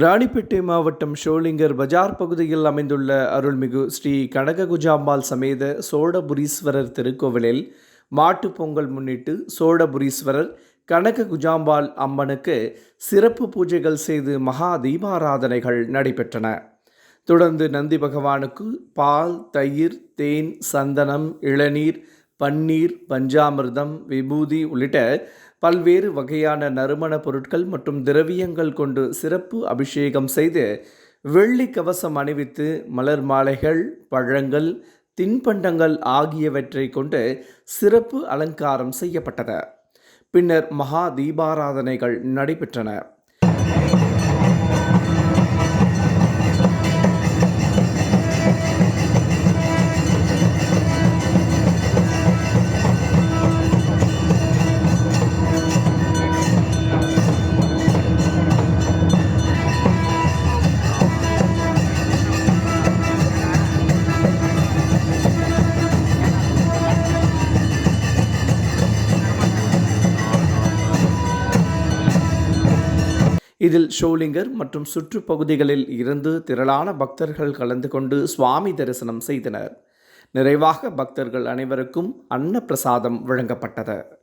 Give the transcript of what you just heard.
ராணிப்பேட்டை மாவட்டம் ஷோலிங்கர் பஜார் பகுதியில் அமைந்துள்ள அருள்மிகு ஸ்ரீ கனககுஜாம்பாள் சமேத சோழபுரீஸ்வரர் திருக்கோவிலில் மாட்டுப் பொங்கல் முன்னிட்டு சோழபுரீஸ்வரர் கனககுஜாம்பாள் அம்மனுக்கு சிறப்பு பூஜைகள் செய்து மகா தீபாராதனைகள் நடைபெற்றன. தொடர்ந்து நந்தி பகவானுக்கு பால் தயிர் தேன் சந்தனம் இளநீர் பன்னீர் பஞ்சாமிர்தம் விபூதி உள்ளிட்ட பல்வேறு வகையான நறுமணப் பொருட்கள் மற்றும் திரவியங்கள் கொண்டு சிறப்பு அபிஷேகம் செய்து வெள்ளி கவசம் அணிவித்து மலர் மாலைகள் பழங்கள் தின்பண்டங்கள் ஆகியவற்றை கொண்டு சிறப்பு அலங்காரம் செய்யப்பட்டது. பின்னர் மகா தீபாராதனைகள் நடைபெற்றன. இதில் ஷோலிங்கர் மற்றும் சுற்றுப்பகுதிகளில் இருந்து திரளான பக்தர்கள் கலந்து கொண்டு சுவாமி தரிசனம் செய்தனர். நிறைவாக பக்தர்கள் அனைவருக்கும் அன்னப்பிரசாதம் வழங்கப்பட்டது.